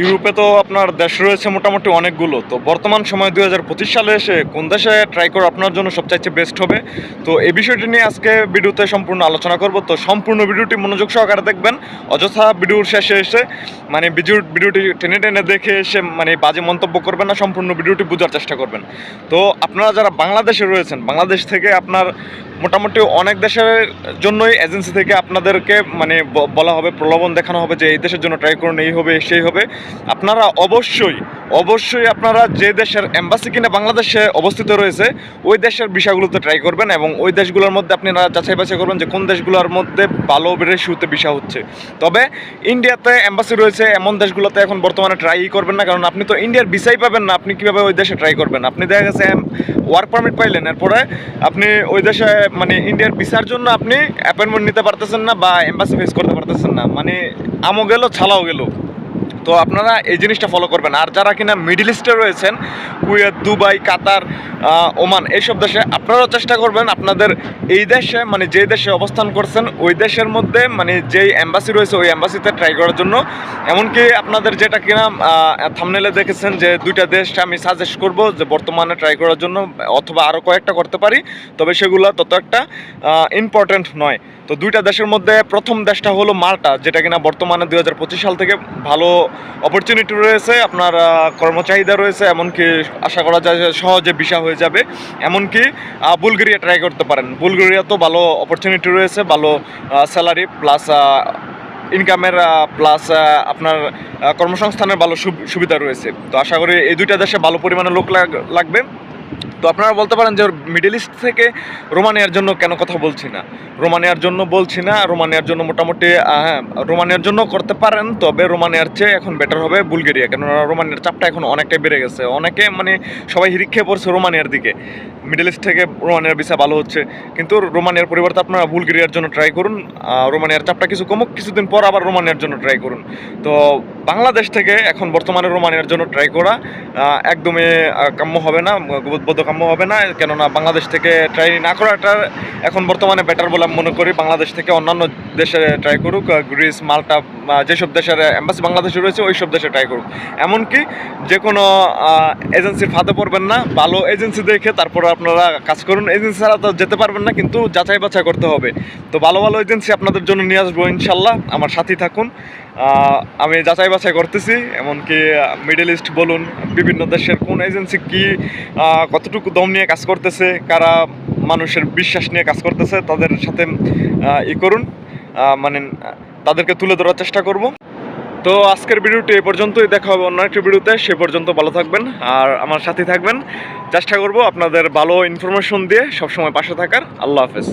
ইউরোপে তো আপনার দেশ রয়েছে মোটামুটি অনেকগুলো। তো বর্তমান সময় দুই হাজার পঁচিশ সালে এসে কোন দেশে ট্রাই করা আপনার জন্য সবচাইতে বেস্ট হবে? তো এই বিষয়টি নিয়ে আজকে ভিডিওতে সম্পূর্ণ আলোচনা করব। তো সম্পূর্ণ ভিডিওটি মনোযোগ সহকারে দেখবেন। অযথা ভিডিওর শেষে এসে মানে ভিডিও ভিডিওটি টেনে টেনে দেখে এসে মানে বাজে মন্তব্য করবেন না, সম্পূর্ণ ভিডিওটি বোঝার চেষ্টা করবেন। তো আপনারা যারা বাংলাদেশে রয়েছেন, বাংলাদেশ থেকে আপনার মোটামুটি অনেক দেশের জন্যই এজেন্সি থেকে আপনাদেরকে মানে বলা হবে, প্রলোভন দেখানো হবে যে এই দেশের জন্য ট্রাই করুন এই হবে, সেই হবে। আপনারা অবশ্যই অবশ্যই আপনারা যে দেশের এম্বাসি কিনা বাংলাদেশে অবস্থিত রয়েছে, ওই দেশের বিষয়গুলোতে ট্রাই করবেন এবং ওই দেশগুলোর মধ্যে আপনারা যাচাই বাছাই করবেন যে কোন দেশগুলোর মধ্যে ভালো রেশিওতে বিষা হচ্ছে। তবে ইন্ডিয়াতে এম্বাসি রয়েছে, এমন দেশগুলোতে এখন বর্তমানে ট্রাই করবেন না, কারণ আপনি তো ইন্ডিয়ার ভিসাই পাবেন না, আপনি কীভাবে ওই দেশে ট্রাই করবেন? আপনি দেখা গেছে ওয়ার্ক পারমিট পাইলেন, এরপরে আপনি ওই দেশে মানে ইন্ডিয়ার ভিসার জন্য আপনি অ্যাপয়েন্টমেন্ট নিতে পারতেছেন না বা এম্বাসি ফেস করতে পারতেছেন না। মানে আমও গেল, ছালাও গেল। তো আপনারা এই জিনিসটা ফলো করবেন। আর যারা কিনা মিডিল ইস্টে রয়েছেন, কুয়েত, দুবাই, কাতার ওমান, এইসব দেশে আপনারাও চেষ্টা করবেন আপনাদের এই দেশে মানে যে দেশে অবস্থান করছেন, ওই দেশের মধ্যে মানে যেই অ্যাম্বাসি রয়েছে, ওই অ্যাম্বাসিতে ট্রাই করার জন্য। এমনকি আপনাদের যেটা কিনা থামনেলে দেখেছেন যে দুইটা দেশটা আমি সাজেস্ট করব যে বর্তমানে ট্রাই করার জন্য, অথবা আরও কয়েকটা করতে পারি। তবে সেগুলো তত একটা ইম্পর্ট্যান্ট নয়। তো দুইটা দেশের মধ্যে প্রথম দেশটা হলো মাল্টা, যেটা কিনা বর্তমানে দুই হাজার পঁচিশ সাল থেকে ভালো অপরচুনিটি রয়েছে, আপনার কর্মচাহিদা রয়েছে, এমনকি আশা করা যায় সহজে বিশা হয়ে যাবে। এমনকি বুলগেরিয়া ট্রাই করতে পারেন। বুলগেরিয়া তো ভালো অপরচুনিটি রয়েছে, ভালো স্যালারি প্লাস ইনকামের প্লাস আপনার কর্মসংস্থানের ভালো সুব- সুবিধা রয়েছে। তো আশা করি এই দুইটা দেশে ভালো পরিমাণে লোক লাগ- লাগবে। তো আপনারা বলতে পারেন যে মিডল ইস্ট থেকে রোমানিয়ার জন্য কেন কথা বলছি না? রোমানিয়ার জন্য বলছি না, রোমানিয়ার জন্য মোটামুটি হ্যাঁ রোমানিয়ার জন্য করতে পারেন, তবে রোমানিয়ার চেয়ে এখন বেটার হবে বুলগেরিয়া, কেননা রোমানিয়ার চাপটা এখন অনেকটাই বেড়ে গেছে। অনেকে মানে সবাই হিরিক খেয়ে পড়ছে রোমানিয়ার দিকে। মিডল ইস্ট থেকে রোমানিয়ার ভিসা ভালো হচ্ছে। কিন্তু রোমানিয়ার পরিবর্তে আপনারা বুলগেরিয়ার জন্য ট্রাই করুন। রোমানিয়ার চাপটা কিছু কমুক, কিছুদিন পর আবার রোমানিয়ার জন্য ট্রাই করুন। তো বাংলাদেশ থেকে এখন বর্তমানে রোমানিয়ার জন্য ট্রাই করা একদমই কাম্য হবে না বোধকাম্য হবে না, কেননা বাংলাদেশ থেকে ট্রাই না করাটা এখন বর্তমানে বেটার বলে আমি মনে করি। বাংলাদেশ থেকে অন্যান্য দেশে ট্রাই করুক গ্রিস মাল্টা যেসব দেশের এম্বাসি বাংলাদেশে রয়েছে ওই সব দেশে ট্রাই করুক। এমনকি যে কোনো এজেন্সির ফাঁদে পড়বেন না, ভালো এজেন্সি দেখে তারপরে আপনারা কাজ করুন। এজেন্সি ছাড়া তো যেতে পারবেন না, কিন্তু যাচাই বাছাই করতে হবে। তো ভালো ভালো এজেন্সি আপনাদের জন্য নিয়ে আসব ইনশাল্লাহ। আমার সাথেই থাকুন। আমি যাচাই বাছাই করতেছি, এমনকি মিডল ইস্ট বলুন, বিভিন্ন দেশের কোন এজেন্সি কি কতটুকু দম নিয়ে কাজ করতেছে, কারা মানুষের বিশ্বাস নিয়ে কাজ করতেছে, তাদের সাথে ই করুন মানে তাদেরকে তুলে ধরার চেষ্টা করব। তো আজকের ভিডিওটি এ পর্যন্তই, দেখা হবে অন্য একটি ভিডিওতে, সে পর্যন্ত ভালো থাকবেন, আর আমার সাথে থাকবেন। চেষ্টা করব আপনাদের ভালো ইনফরমেশন দিয়ে সবসময় পাশে থাকার। আল্লাহ হাফেজ।